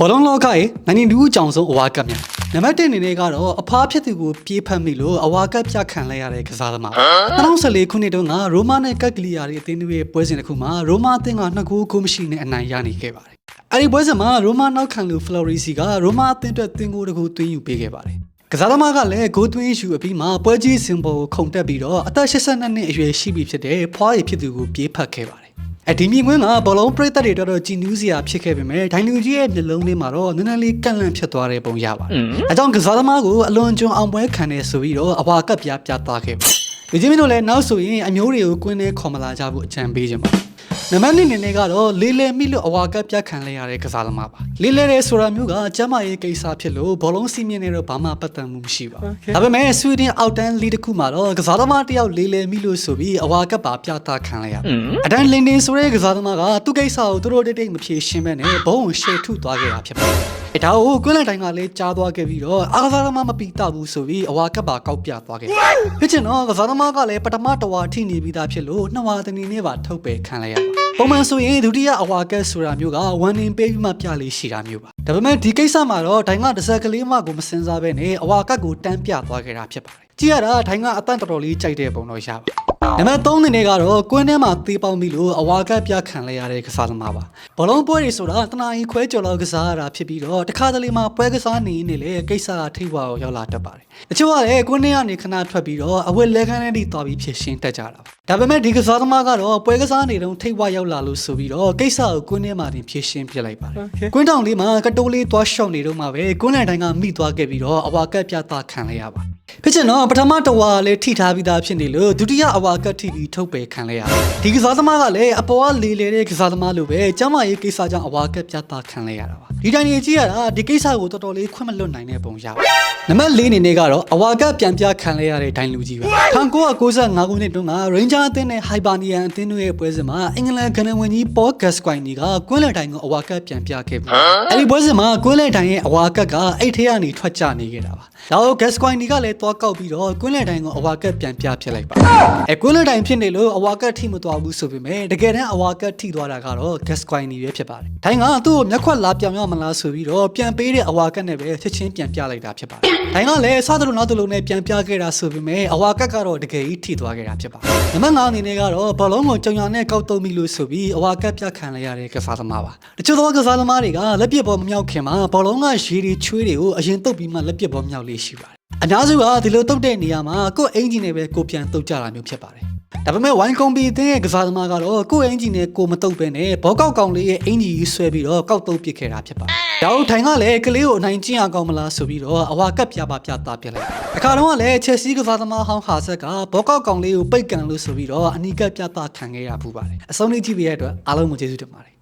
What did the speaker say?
ဘောလုံးလောကရဲ့92အကြောင်ဆုံးအဝါကပ်များနံပါတ်1အနေနဲ့ကတော့အဖားဖြစ်သူကိုပြေးဖက်မိလို့အဝါကပ်ပြခံလိုက်ရတဲ့ကစားသမား2014ခုနှစ်တုန်းကရိုမာနဲ့ကက်ကလီယာရဲ့အသင်းတွေရဲ့ပွဲစဉ်တစ်ခုမှာရိုမာအသင်းက2ဂိုးကိုမရှိနဲ့အနိုင်ရနေခဲ့ပါတယ်အဲ့ဒီပွဲစဉ်မှာရိုမာနောက်ခံလူဖလော်ရီစီကရိုမာအသင်းအတွက်သင်ကိုတကူသွင်းယူပေးခဲ့ပါတယ်ကစားသမားကလည်းဂိုးသွင်းယူအပြီးမှာပွဲကြီးစင်ပေါ်ကိုခုန်တက်ပြီးတော့အသက်82နှစ်အရွယ်ရှိပြီဖြစ်တဲ့ဖွားရည်ဖြစ်သူကိုပြေးဖက်ခဲ့ပါတယ် အဒီမြင်ကွင်းကဘောလုံးပရိသတ်တွေတော်တော်ကြည်နူးစရာဖြစ်ခဲ့ပေမဲ့ဒိုင်လူကြီးရဲ့မျက်လုံးလေးမှာတော့နည်းနည်းလေးကန့်လန့်ဖြစ်သွားတဲ့ပုံရပါတယ်။အဲကြောင့်ကစားသမားကိုအလွန်ကျွံအောင်ပွဲခံနေဆိုပြီးတော့အဝါကပ်ပြပြသွားခဲ့ပါ။ဒီချင်းမင်းတို့လည်းနောက်ဆိုရင်အမျိုးတွေကိုကွင်းထဲခေါ်မလာကြဘူးအကြံပေးခြင်းပါ။ နံပါတ်1အနေနဲ့ကတော့လေးလဲမိလို့အဝါကပ်ပြခံလိုက်ရတဲ့ကစားသမားပါလေးလဲတဲ့ဆိုတာမျိုးကကျမ်းမာရေးကိစ္စဖြစ်လို့ဘောလုံးစီးမြင့်နေတော့ဘာမှပတ်သက်မှုမရှိပါဘူးဒါပေမဲ့ဆွီဒင်အောက်တန်းလီတစ်ခုမှာတော့ကစားသမားတစ်ယောက်လေးလဲမိလို့ဆိုပြီးအဝါကပ်ပါပြသခံလိုက်ရအတန်းလင်းတင်ဆိုတဲ့ကစားသမားကသူ့ကိစ္စကိုသူတို့တိတ်တိတ်မဖြေရှင်းဘဲနဲ့ဘုံကိုရှေ့ထုသွားခဲ့တာဖြစ်ပါတယ် အဲဒါကိုကွင်းလိုက်တိုင်းကလည်းကြားသွားခဲ့ပြီးတော့အာကစားသမားမပီတာဘူးဆိုပြီးအဝါကပ်ပါကောက်ပြသွားခဲ့တယ်ဖြစ်ချင်တော့ကစားသမားကလည်းပထမတဝါထိနေပြီးသားဖြစ်လို့နှစ်ဝါတနီနဲ့ပါထုတ်ပယ်ခံလိုက်ရပါပုံမှန်ဆိုရင်ဒုတိယအဝါကက်ဆိုတာမျိုးကဝန်နေပေးပြီးမှပြလေးရှိတာမျိုးပါဒါပေမဲ့ဒီကိစ္စမှာတော့ဒိုင်ကတစ်စက်ကလေးမှကိုမစင်စားပဲနဲ့အဝါကက်ကိုတန်းပြသွားခဲ့တာဖြစ်ပါတယ်ကြည့်ရတာဒိုင်ကအတန့်တော်တော်လေးကြိုက်တဲ့ပုံတော့ရပါ နံပါတ်3အနေနဲ့ကတော့ကွင်းထဲမှာသေးပေါင်းပြီလို့အဝါကပ်ပြခံလိုက်ရတဲ့ကစားသမားပါဘလုံးပွဲတွေဆိုတာတနာရင်ခွဲကြော်လောက်ကစားရတာဖြစ်ပြီးတော့တခါတလေမှာပွဲကစားနေနေလေကိစ္စကထိပ်ဝါကိုရောက်လာတတ်ပါတယ်တချို့ကလည်းကွင်းထဲကနေခဏထွက်ပြီးတော့အဝက်လဲခန်းထဲထိသွားပြီးဖြစ်ရှင်းတက်ကြတာပါ ဒါပေမဲ့ဒီကစားသမားကတော့ပွဲကစားနေတုန်းထိပ်ဝါရောက်လာလို့ဆိုပြီးတော့ကိစ္စကိုကွင်းထဲမှာတင်ဖြစ်ရှင်းပြလိုက်ပါတယ်ကွင်းတောင်လေးမှာကတိုးလေးသွားရှော့နေတော့မှပဲကွင်းလန်တိုင်းကမိသွားခဲ့ပြီးတော့အဝါကပ်ပြတာခံလိုက်ရပါဖြစ်ချင်တော့ပထမတဝါလည်းထိထားပြီးသားဖြစ်နေလို့ဒုတိယအဝါကပ်ထိပြီးထုတ်ပယ်ခံလိုက်ရတယ်ဒီကစားသမားကလည်းအပေါ်ကလေလေတဲ့ကစားသမားလိုပဲကျမရေးကိစ္စကြောင့်အဝါကပ်ပြတာခံလိုက်ရတာပါဒီတိုင်းကြီးကြည့်ရတာဒီကိစ္စကိုတော်တော်လေးခွင့်မလွတ်နိုင်တဲ့ပုံရပါနံပါတ်၄အနေနဲ့ကတော့အဝါကပ်ပြန်ပြခံလိုက်ရတဲ့ဒိုင်လူကြီးပဲ1995ခုနှစ်တုန်းက Ranger အသင်းနဲ့ Hibernian အသင်းတို့ရဲ့ပွဲစဉ်မှာအင်္ဂလန်ကန်ဝင်ကြီး Paul Gascoigne ကကွင်းလက်တိုင်းကိုအဝါကပ်ပြန်ပြခဲ့ပြီအဲဒီပွဲစဉ်မှာကွင်းလက်တိုင်းရဲ့အဝါကပ်ကအဲ့ထဲကနေထွက်ကျနေခဲ့တာပါဒါတော့ Gascoigne ကလည်းသွားကောက်ပြီးတော့ကွင်းလက်တိုင်းကိုအဝါကပ်ပြန်ပြဖြစ်လိုက်ပါအဲကွင်းလက်တိုင်းဖြစ်နေလို့အဝါကပ်ထိမသွားဘူးဆိုပေမဲ့တကယ်တမ်းအဝါကပ်ထိသွားတာကတော့ Gascoigne ပဲဖြစ်ပါတယ်ဒိုင်ကသူ့ကိုမျက်ခွက်လာပြောင်ရမလားဆိုပြီးတော့ပြန်ပေးတဲ့အဝါကပ်နဲ့ပဲချက်ချင်းပြန်ပြလိုက်တာဖြစ်ပါတယ်ဒိုင်ကလည်းစားသလိုနောက်သလိုနဲ့ပြန်ပြခဲ့တာဆိုပေမဲ့အဝါကပ်ကတော့တကယ်ကြီးထိသွားခဲ့တာဖြစ်ပါတယ်နံပါတ်5အနေနဲ့ကတော့ဘလုံးကိုကြောင်ညာနဲ့ကောက်တုံးပြီလို့ဆိုပြီးအဝါကပ်ပြခံလိုက်ရတဲ့ကစားသမားပါတချို့သောကစားသမားတွေကလက်ပစ်ပေါ်မမြောက်ခင်မှာဘလုံးကရေတွေချွေးတွေကိုအရင်တုတ်ပြီးမှလက်ပစ်ပေါ်မြောက်လေးရှိပါတယ်အများစုကဒီလိုတုတ်တဲ့နေရာမှာကိုယ့်အင်ဂျင်နဲ့ပဲကိုပြန်တုတ်ကြတာမျိုးဖြစ်ပါတယ် ဒါပေမဲ့ဝိုင်းကွန်ပီအသင်းရဲ့ကစားသမားကတော့ကိုယ့်အင်ဂျင်နဲ့ကိုမတုတ်ပဲနဲ့ဘောကောက်ကောင်လေးရဲ့အင်ဂျင်ကြီးဆွဲပြီးတော့ကောက်တုတ်ပစ်ခဲ့တာဖြစ်ပါတယ်။ဒါတို့ထိုင်ကလည်းကလေးကိုအနိုင်ကျင့်အောင်ကောင်းမလားဆိုပြီးတော့အဝါကပ်ပြပါပြတာပြလိုက်။အခါတော့ကလည်းချက်စီကစားသမားဟောင်းဟာဆက်ကဘောကောက်ကောင်လေးကိုပိတ်ကန်လို့ဆိုပြီးတော့အနီးကပ်ပြတာခံခဲ့ရပူပါတယ်။အဆုံးလေးကြည့်ပြရတဲ့အတွက်အားလုံးကိုကျေးဇူးတင်ပါတယ်